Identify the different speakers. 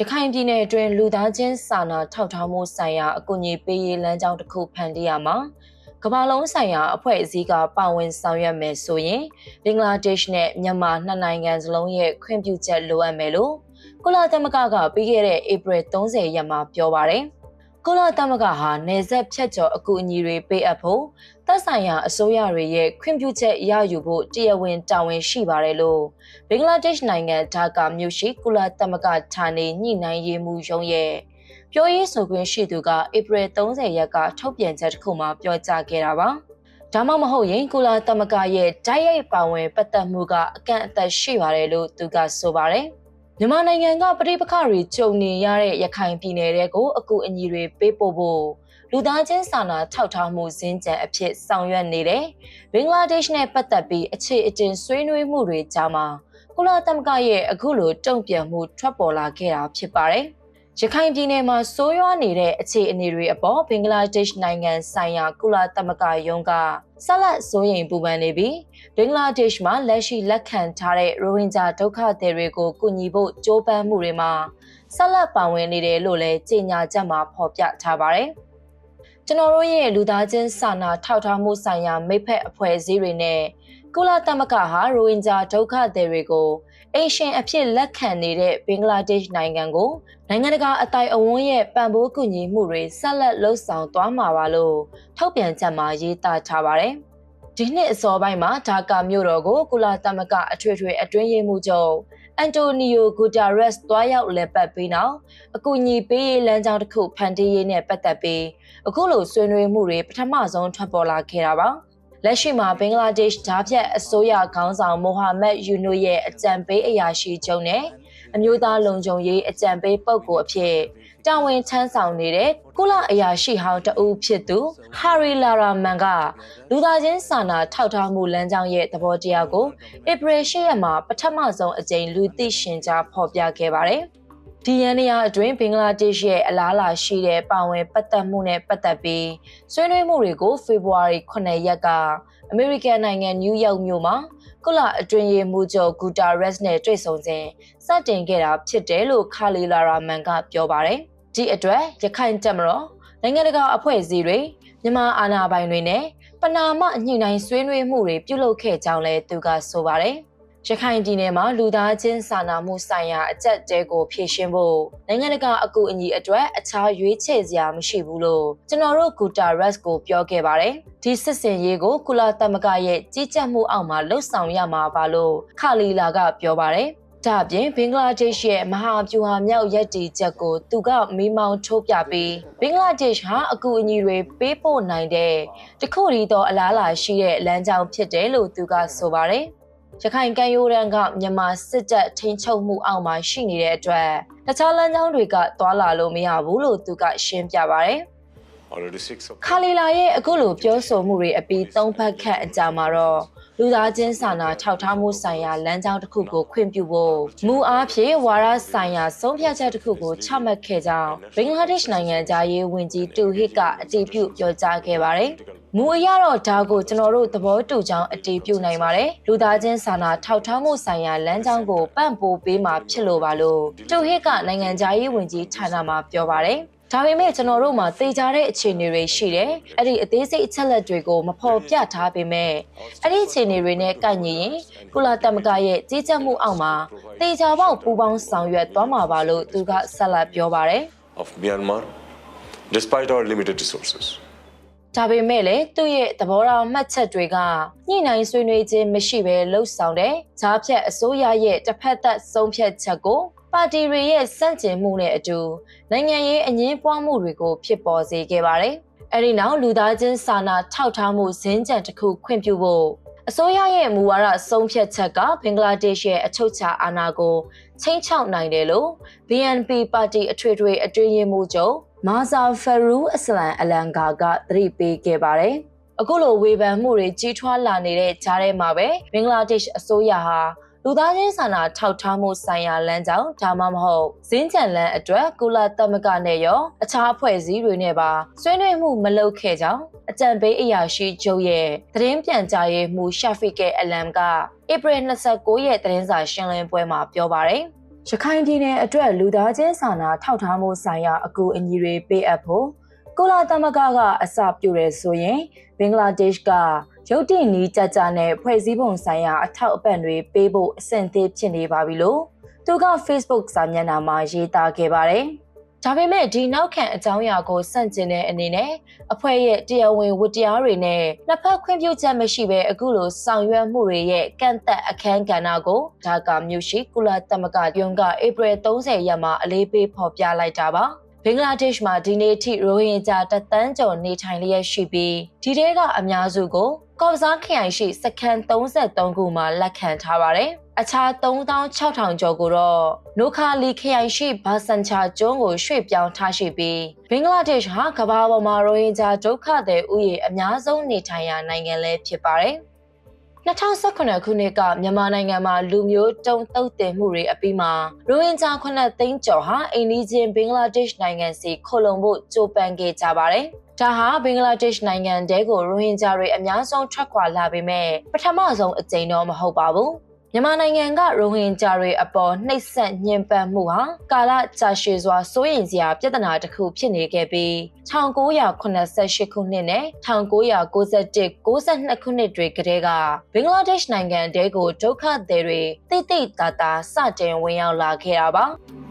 Speaker 1: ရခိုင်ပြည်နယ်အတွင်းလူသားချင်းစာနာထောက်ထားမှုဆိုင်ရာအကူအညီပေးရေးလမ်းကြောင်းတစ်ခုဖန်တီးရမှာကမ္ဘာလုံးဆိုင်ရာအဖွဲ့အစည်းကပါဝင်ဆောင်ရွက်မယ်ဆိုရင်ဘင်္ဂလားဒေ့ရှ်နဲ့မြန်မာနှစ်နိုင်ငံစလုံးရဲ့ခွင့်ပြုချက်လိုအပ်မယ်လို့ကုလသမဂ္ဂကပြီးခဲ့တဲ့ဧပြီ30ရက်မှာပြောပါတယ်။ ကုလသမဂ္ဂဟာနေဆက်ဖြတ်ကျော်အကူအညီတွေပေးအပ်ဖို့သက်ဆိုင်ရာအစိုးရတွေရဲ့ခွင့်ပြုချက်ရယူဖို့တရားဝင်တာဝန်ရှိပါတယ်လို့ဘင်္ဂလားဒေ့ရှ်နိုင်ငံဒါကာမြို့ရှိကုလသမဂ္ဂဌာနေညှိနှိုင်းရေးမှူးရုံးရဲ့ပြောရေးဆိုခွင့်ရှိသူကဧပြီ30ရက်ကထုတ်ပြန်ချက်တစ်ခုမှာပြောကြားခဲ့တာပါ။ဒါမှမဟုတ်ရင်ကုလသမဂ္ဂရဲ့ဓာတ်ရိုက်ပါဝင်ပတ်သက်မှုကအကန့်အသတ်ရှိပါတယ်လို့သူကဆိုပါတယ်။ မြန်မာနိုင်ငံကပြည်ပခါတွေကြုံနေရတဲ့ရခိုင်ပြည်နယ်တွေကိုအကူအညီတွေပေးပို့ဖို့လူသားချင်းစာနာထောက်ထားမှုစင်ကြံအဖြစ်ဆောင်ရွက်နေတယ်။ဘင်္ဂလားဒေ့ရှ်နဲ့ပတ်သက်ပြီးအခြေအတင်ဆွေးနွေးမှုတွေကြားမှာကုလသမဂ္ဂရဲ့အခုလိုတုံ့ပြန်မှုထွက်ပေါ်လာခဲ့တာဖြစ်ပါတယ်။ ရခိုင်ပြည်နယ်မှာဆိုးရွားနေတဲ့အခြေအနေတွေအပေါ်ဘင်္ဂလားဒေ့ရှ်နိုင်ငံဆိုင်ရာကုလသမဂ္ဂယုံကဆက်လက်စိုးရိမ်ပူပန်နေပြီးဘင်္ဂလားဒေ့ရှ်မှာလက်ရှိလက်ခံထားတဲ့ရိုဟင်ဂျာဒုက္ခသည်တွေကိုကူညီဖို့ကြိုးပမ်းမှုတွေမှာဆက်လက်ပါဝင်နေတယ်လို့လည်းကြေညာချက်မှာဖော်ပြထားပါတယ်။ကျွန်တော်တို့ရဲ့လူသားချင်းစာနာထောက်ထားမှုဆိုင်ရာမိဖက်အဖွဲ့အစည်းတွေနဲ့ကုလသမဂ္ဂဟာရိုဟင်ဂျာဒုက္ခသည်တွေကို အိရှင်အဖြစ်လက်ခံနေတဲ့ဘင်္ဂလားဒေ့ရှ်နိုင်ငံကိုနိုင်ငံတကာအတိုင်းအဝန်းရဲ့ပံ့ပိုးကူညီမှုတွေဆက်လက်လှုပ်ဆောင်သွားမှာပါလို့ထုတ်ပြန်ချက်မှာရေးသားထားပါတယ်။ဒီနှစ်အစောပိုင်းမှာဒါကာမြို့တော်ကိုကုလသမဂ္ဂအထွေထွေအတွင်းရေးမှူးချုပ်အန်တိုနီယိုဂူတာရက်စ်တွားရောက်လည်ပတ်ပြီးနောက်အကူအညီပေးရေးလမ်းကြောင်းတစ်ခုဖန်တီးရေးနဲ့ပတ်သက်ပြီးအခုလိုဆွေးနွေးမှုတွေပထမဆုံးထွက်ပေါ်လာခဲ့တာပါ။ လက်ရှိမှာဘင်္ဂလားဒေ့ရှ်ဓာဖြတ်အစိုးရခေါင်းဆောင်မိုဟာမက်ယူနိုရဲ့အကြံပေးအရာရှိချုပ်နဲ့အမျိုးသားလုံခြုံရေးအကြံပေးပုဂ္ဂိုလ်အဖြစ်တာဝန်ထမ်းဆောင်နေတဲ့ကုလအရာရှိဟောင်းတဦးဖြစ်သူဟာရီလာရာမန်ကလူသားချင်းစာနာထောက်ထားမှုလမ်းကြောင်းရဲ့သဘောတရားကိုဧပြီ၈ရက်မှာပထမဆုံးအကြိမ်လူသိရှင်ကြားဖော်ပြခဲ့ပါတယ်။ ဒီရန်နေရာအတွင်းဘင်္ဂလားဒေ့ရှ်ရဲ့အလားအလာရှိတဲ့ပါဝင်ပတ်သက်မှုနဲ့ပတ်သက်ပြီးဆွေးနွေးမှုတွေကိုဖေဖော်ဝါရီ9ရက်ကအမေရိကန်နိုင်ငံနယူးယောက်မြို့မှာကုလအတွင်းရေးမှူးချုပ်ဂူတာရက်စ်နဲ့တွေ့ဆုံစဉ်စတင်ခဲ့တာဖြစ်တယ်လို့ခါလီလာရာမန်ကပြောပါတယ်။ဒီအတွက်ရခိုင်တပ်မတော်နိုင်ငံတကာအဖွဲ့အစည်းတွေမြန်မာအာဏာပိုင်တွေနဲ့ပနာမညှိနှိုင်းဆွေးနွေးမှုတွေပြုလုပ်ခဲ့ကြောင်းလည်းသူကဆိုပါတယ်။ ရခိုင်ပြည်နယ်မှာလူသားချင်းစာနာမှုဆိုင်ရာအကြက်တဲကိုဖြည့်ရှင်းဖို့နိုင်ငံတကာအကူအညီအတွက်အခြားရွေးချယ်စရာမရှိဘူးလို့ကျွန်တော်တို့ဂူတာရက်စ်ကိုပြောခဲ့ပါတယ်။ဒီစစ်စင်ရေးကိုကုလသမဂ္ဂရဲ့ကြီးကြပ်မှုအောက်မှာလှုပ်ဆောင်ရမှာပါလို့ခါလီလာကပြောပါတယ်။ဒါအပြင်ဘင်္ဂလားဒေ့ရှ်ရဲ့မဟာဗျူဟာမြောက်ရက်တီချက်ကိုသူကမိမောင်းထိုးပြပြီးဘင်္ဂလားဒေ့ရှ်ဟာအကူအညီတွေပေးပို့နိုင်တဲ့တခုတည်းသောအလားအလာရှိတဲ့လမ်းကြောင်းဖြစ်တယ်လို့သူကဆိုပါတယ်။ ရခိုင်ကမ်းရိုးတန်းကမြန်မာစစ်တပ်ထိန်းချုပ်မှုအောက်မှာရှိနေတဲ့အတွက်တခြားလမ်းကြောင်းတွေကသွာလာလို့မရဘူးလို့သူကရှင်းပြပါတယ်။
Speaker 2: already six of
Speaker 1: ခါလီလာရဲ့အခုလိုပြောဆိုမှုတွေအပြီးသုံးဖက်ခန့်အကြာမှာတော့ လူသားချင်းစာနာထောက်ထားမှုဆိုင်ရာလမ်းကြောင်းတစ်ခုကိုခွင့်ပြုဖို့မူအားဖြင့်ဝါရဆိုင်ရာဆုံးဖြတ်ချက်တစ်ခုကိုချမှတ်ခဲ့ကြောင်းဘင်္ဂလားဒေ့ရှ်နိုင်ငံသားရေးဝန်ကြီးတူဟစ်ကအတည်ပြုပြောကြားခဲ့ပါတယ်။မူအရတော့ဒါကိုကျွန်တော်တို့သဘောတူကြောင်းအတည်ပြုနိုင်ပါတယ်။လူသားချင်းစာနာထောက်ထားမှုဆိုင်ရာလမ်းကြောင်းကိုပံ့ပိုးပေးမှာဖြစ်လို့ပါလို့တူဟစ်ကနိုင်ငံသားရေးဝန်ကြီးဌာနမှပြောပါတယ်။ ဒါပေမဲ့ကျွန်တော်တို့မှာသေချာတဲ့အခြေအနေတွေရှိတယ်။အဲ့ဒီအသေးစိတ်အချက်လက်တွေကိုမဖော်ပြထားပေမဲ့အဲ့ဒီအခြေအနေတွေနဲ့ကိုက်ညီရင်ကုလသမဂ္ဂရဲ့ကြီးကြပ်မှုအောက်မှာသေချာပေါက်ပူးပေါင်းဆောင်ရွက်သွားမှာပါလို့သူကဆက်လက်ပြောပါတယ်
Speaker 2: of Myanmar, despite our limited resources.
Speaker 1: ။ဒါပေမဲ့လည်းသူ့ရဲ့သဘောထားမှတ်ချက်တွေကညှိနှိုင်းဆွေးနွေးခြင်းမရှိဘဲလှုပ်ဆောင်တဲ့ဈာဖြတ်အစိုးရရဲ့တစ်ဖက်သက်ဆုံးဖြတ်ချက်ကို ပါတီတွေရဲ့စန့်ကျင်မှုနဲ့အတူနိုင်ငံရေးအငင်းပွားမှုတွေကို ဖြစ်ပေါ်စေခဲ့ပါတယ်။အဲဒီနောက်လူသားချင်းစာနာထောက်ထားမှုဇင်းကြံတစ်ခုခွင့်ပြုဖို့အစိုးရရဲ့မူဝါဒဆုံးဖြတ်ချက်ကဘင်္ဂလားဒေ့ရှ်ရဲ့အချုပ်ချာအာဏာကိုချိန်ချောက်နိုင်တယ်လို့ BNP ပါတီအထွေထွေအတွင်းရေးမှူးချုပ်မာဇာဖရူအစလန်အလန်ဂါကသတိပေးခဲ့ပါတယ်။အခုလိုဝေဖန်မှုတွေကြီးထွားလာနေတဲ့ကြားထဲမှာပဲဘင်္ဂလားဒေ့ရှ်အစိုးရဟာ လူသားချင်းစာနာထောက်ထားမှုဆိုင်ရာလမ်းကြောင်းဒါမှမဟုတ်ဇင်းကြံလန်းအတွက်ကုလသမဂ္ဂနဲ့ရောအခြားအဖွဲ့အစည်းတွေနဲ့ပါဆွေးနွေးမှုမလုပ်ခဲ့ကြောင်းအကြံပေးအရာရှိချုပ်ရဲ့သတင်းပြန်ကြားရေးမှူးရှာဖီကဲအလမ်ကဧပြီ29ရက်သတင်းစာရှင်းလင်းပွဲမှာပြောပါတယ်။ရခိုင်ပြည်နယ်အတွက်လူသားချင်းစာနာထောက်ထားမှုဆိုင်ရာအကူအညီတွေပေးအပ်ဖို့ကုလသမဂ္ဂကအစပြုရဲဆိုရင်ဘင်္ဂလားဒေ့ရှ်က ရုတ်တရက်နီးကြကြနဲ့ဖွဲ့စည်းပုံဆိုင်ရာအထောက်အပံ့တွေပေးဖို့အဆင့်သင့်ဖြစ်နေပါပြီလို့သူက Facebook စာမျက်နှာမှာရေးသားခဲ့ပါတယ်။ဒါပေမဲ့ဒီနောက်ခံအကြောင်းအရာကိုစန့်ကျင်တဲ့အနေနဲ့အဖွဲ့ရဲ့တရားဝင်ဝတ္တရားတွေနဲ့နှစ်ဖက်ခွင့်ပြုချက်မရှိဘဲအခုလိုဆောင်ရွက်မှုတွေရဲ့ကန့်သက်အခမ်းကဏ္ဍကိုဒါကမြို့ရှိကုလသမဂ္ဂရုံးကဧပြီ30ရက်မှာအလေးပေးဖော်ပြလိုက်တာပါ ဘင်္ဂလားဒေ့ရှ်မှာဒီနေ့ထိရိုဟင်ဂျာတသန်းကျော်နေထိုင်လျက်ရှိပြီးဒီထဲကအများစုကိုကော့ပစားခရိုင်ရှိစခန်း33ခုမှာလက်ခံထားပါတယ်။အခြား3600ကျော်ကိုတော့နိုခါလီခရိုင်ရှိဘာဆန်ချာကျွန်းကိုရွှေ့ပြောင်းထားရှိပြီးဘင်္ဂလားဒေ့ရှ်ဟာကမ္ဘာပေါ်မှာရိုဟင်ဂျာဒုက္ခသည်ဥယျာဉ်အများဆုံးနေထိုင်ရာနိုင်ငံလည်းဖြစ်ပါတယ်။ 2018ခုနှစ်ကမြန်မာနိုင်ငံမှာလူမျိုးတုံးတုတ်တင်မှုတွေအပြီးမှာရိုဟင်ဂျာ9သိန်းကျော်ဟာအိန္ဒိချင်းဘင်္ဂလားဒေ့ရှ်နိုင်ငံစီခိုလုံဖို့ကြိုးပမ်းခဲ့ကြပါတယ်။ဒါဟာဘင်္ဂလားဒေ့ရှ်နိုင်ငံတဲကိုရိုဟင်ဂျာတွေအများဆုံးထွက်ခွာလာပေမဲ့ပထမဆုံးအကြိမ်တော့မဟုတ်ပါဘူး။ မြန်မာနိုင်ငံကရိုဟင်ဂျာတွေအပေါ်နှိပ်စက်ညှဉ်းပန်းမှုဟာကာလကြာရှည်စွာစိုးရိမ်စရာပြဿနာတစ်ခုဖြစ်နေခဲ့ပြီး1988ခုနှစ်နဲ့1991 92ခုနှစ်တွေကတည်းကဘင်္ဂလားဒေ့ရှ်နိုင်ငံတဲကိုဒုက္ခသည်တွေတိတ်တိတ်တာတာစတင်ဝင်ရောက်လာခဲ့တာပါ။